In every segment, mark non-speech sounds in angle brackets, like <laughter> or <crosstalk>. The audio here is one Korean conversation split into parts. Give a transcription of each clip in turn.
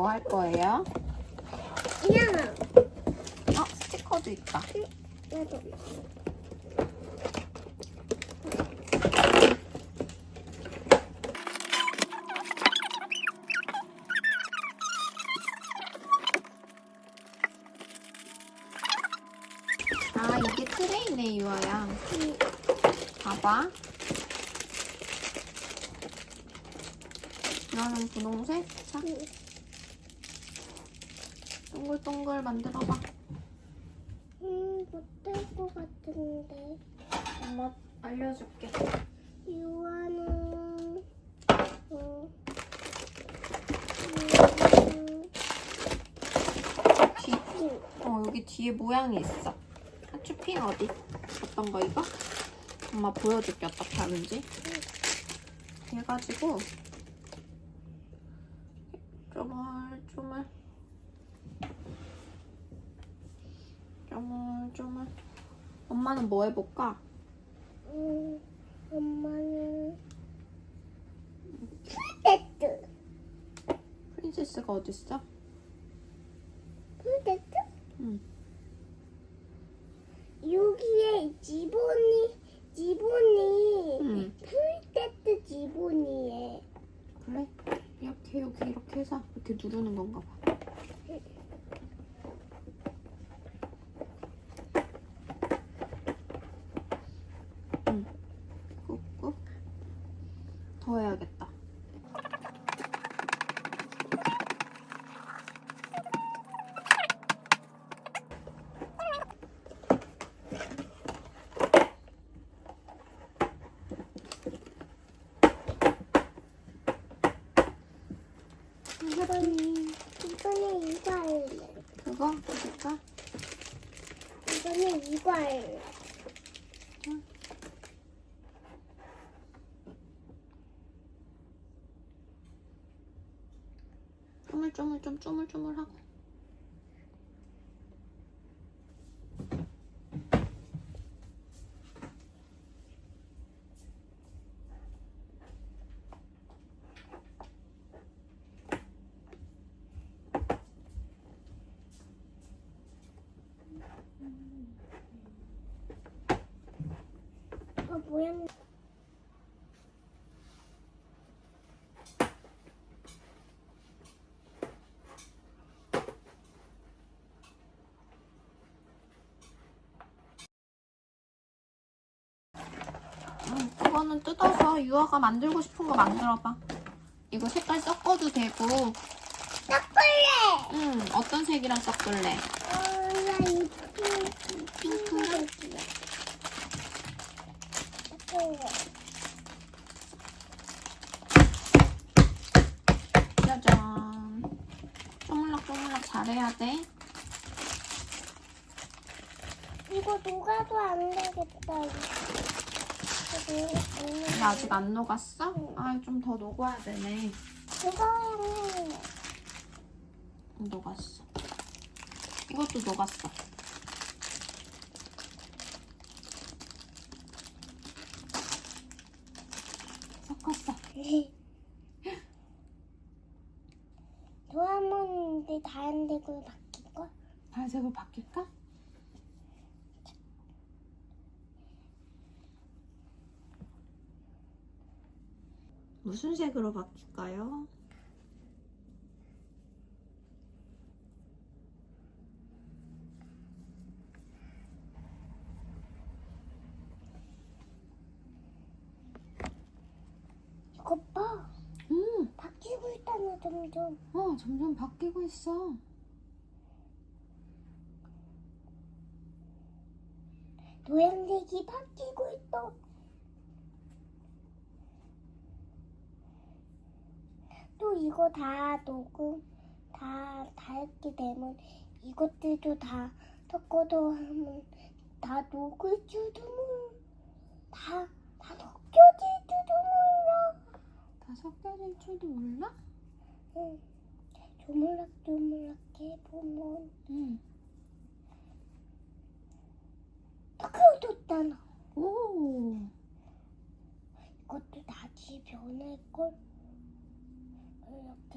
뭐 할 거예요? 그냥 어, 스티커도 있다. 나도 아, 이게 트레이네, 유아야. 봐봐. 나는 분홍색? 자, 동글동글 만들어봐. 음 못할 것 같은데 엄마 알려줄게. 유아는 어, 음, 뒤, 어, 여기 뒤에 모양이 있어. 하츄핑 어디? 어떤 거 이거? 엄마 보여줄게 어떻게 하는지. 해가지고 쪼물쪼물 쪼물 쪼물 엄마는 뭐 해볼까? 음, 엄마는 풀데트 프린세스가 어딨어? 풀데트? 응. 여기에 지본이 지본이 응. 풀데트 지본이에 그래? 이렇게 여기 이렇게 해서 이렇게 누르는 건가 봐. 응. 꾹꾹. 더 해야겠다. 이번 이번에 이거 할래 해줄까? 이번에 이거 할래 쪼물쪼물 좀 쪼물쪼물하고. 어 모양 응, 그거는 뜯어서 유아가 만들고 싶은 거 만들어봐. 이거 색깔 섞어도 되고, 섞을래 응, 어떤 색이랑 섞을래? 어나이 핑크? 섞을래 짜잔. 쪼물락쪼물락 잘해야 돼. 이거 녹아도 안 되겠다 이거 아직 안 녹았어? 아, 좀 더 녹아야 되네. 녹았어. 이것도 녹았어. 도화문인데 다른 데로 바뀔걸? 발색을 바뀔까? 무슨 색으로 바뀔까요? 이것 봐 음, 바뀌고 있다나 점점 어, 점점 바뀌고 있어. 노란색이 바뀌고 있어 또 이거 다 녹음 다, 다 했게 되면 이것들도 다 섞어도 하면 다 녹을 줄도 몰라 다, 다 섞여질 줄도 몰라 다 섞여질 줄도 몰라? 응. 조물락조물락 해 보면 응. 섞여졌잖아 오, 이것도 나중에 변할걸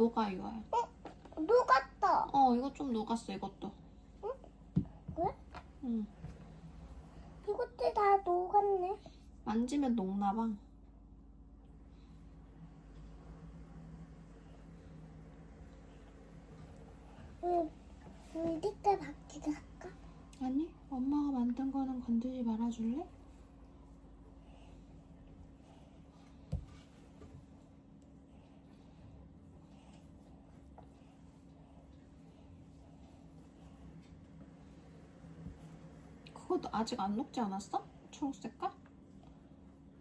녹아요. 녹았다. 어, 이거 좀 녹았어, 이것도. 그래? 응. 이것들 다 녹았네. 만지면 녹나봐. 우리 우리 색깔 바뀌게 할까? 아니, 엄마가 만든 거는 건드리지 말아줄래? 그거 아직 안 녹지 않았어? 초록색깔?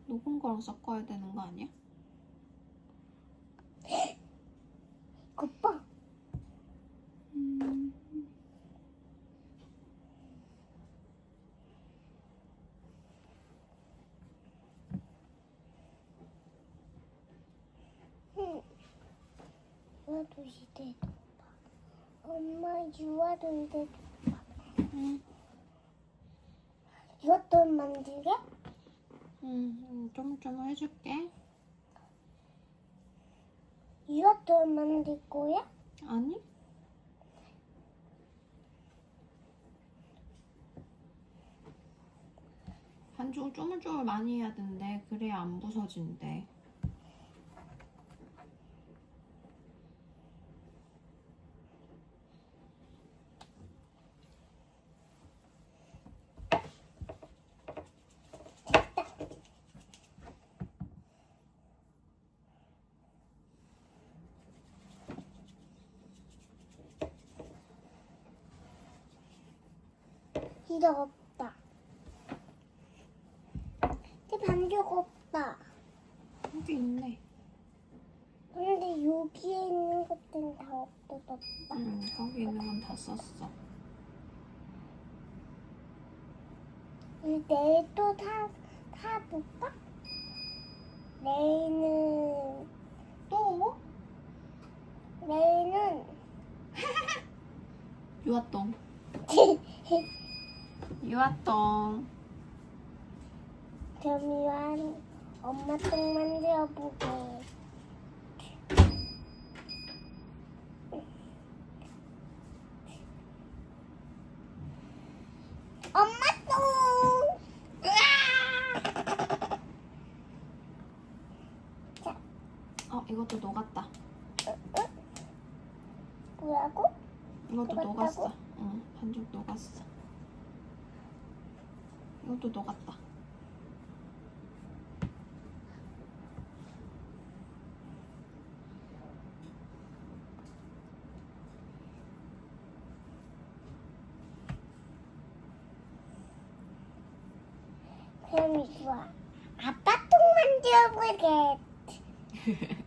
녹은 거랑 섞어야 되는 거 아니야? 이거 봐. 음, 응. 시대도 봐. 엄마 유아도 시대도 음, 이것도 만들게? 음, 쪼물쪼물 해줄게. 이것도 만들 거야? 아니? 반죽을 쪼물쪼물 많이 해야 된대. 그래야 안 부서진대. 이거 없다. 이 반죽 없다. 여기 있네. 근데 여기에 있는 것들은 다 없어졌다. 응, 거기 있는 건 다 썼어. 내일 또 사, 사볼까? 내일은, 또? 내일은, 유아똥. <laughs> 유아똥. 점이랑 엄마 똥 만들어 보게. 엄마 똥! 자, 어, 이것도 녹았다. 뭐라고? 이것도 녹았다고? 녹았어. 응, 반죽 녹았어. 이것도 녹았다. 아빠 똥 만들어보게. <laughs>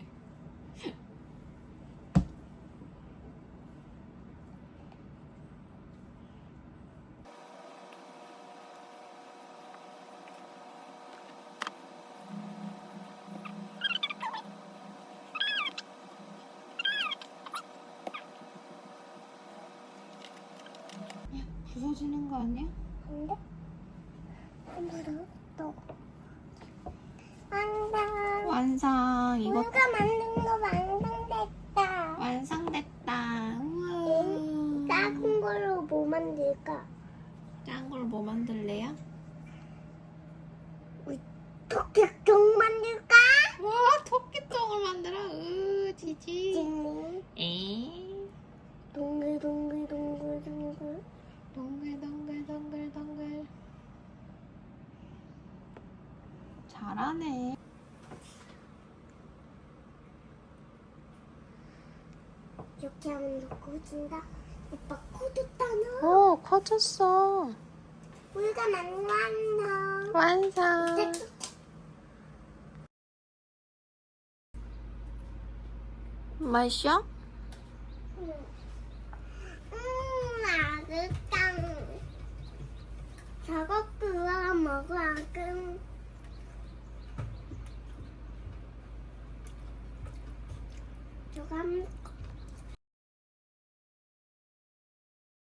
부서지는 거 아니야? 근데? 엄마도 또. 완성. 완성. 이거 우리가 만든 거 완성됐다. 완성됐다. 우와. 작은 걸로 뭐 만들까? 짠 걸 뭐 만들래요? 토끼똥 만들까? 와, 토끼똥을 만들어. 으, 지지. 찡. 에 동글동글동글동글. 동글동글동글동글. 잘하네. 이렇게 하면 놓고 준다. 오빠 따나? 오, 커졌어. 우리가 만났나? 완성. 맛이야? 응. 작업구와 먹어 아금. 조감